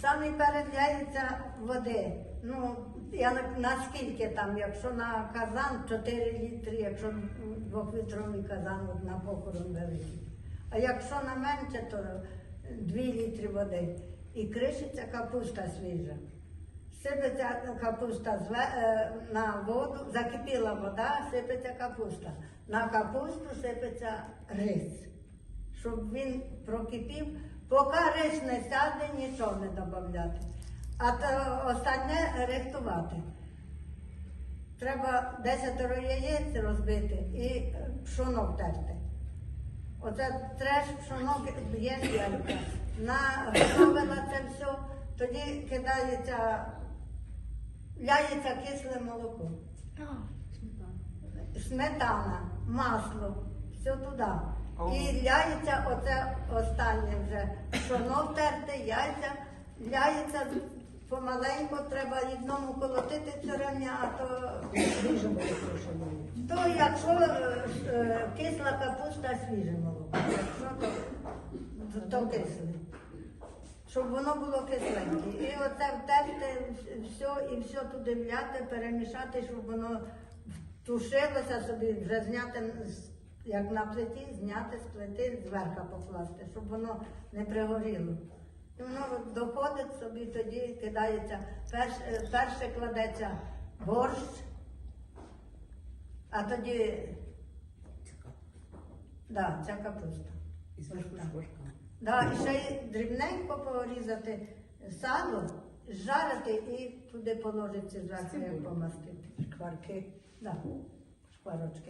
Саме переляється води. Ну, я на- наскільки там, якщо на казан 4 літри, якщо двохлітровий казан от на похорон великий. А якщо на менше, то 2 літри води. І кришиться капуста свіжа. Сипеться капуста е, на воду, закипіла вода, сипеться капуста. На капусту сипеться рис, щоб він прокипів, поки рис не сяде, нічого не додати. А то останнє рихтувати. Треба 10 яєць розбити і е, пшоно втерти. Оце треш пшоно є яйця. Наготовила це все, тоді кидається ляється кисле молоко, сметана, масло, все туди. І ляється оце останнє вже пшоно втерте, яйця, ляється помаленьку, треба одному колотити все рівня, а то Дуже молоко, що то якщо е, е, кисла капуста, свіже молоко. Якщо то, то, то кисле. Щоб воно було кисленьке. І оце втерти все і все туди вляти, перемішати, щоб воно тушилося собі, вже зняти з- як на плиті, зняти з плити, зверху покласти, щоб воно не пригоріло. І воно доходить собі, тоді кидається, перш, е, перше кладеться борщ, а тоді, да, ця капуста. І. Да, і ще й дрібненько порізати сало, жарити і туди положити зверху, як помастити. Шкварки, да, шкварочки.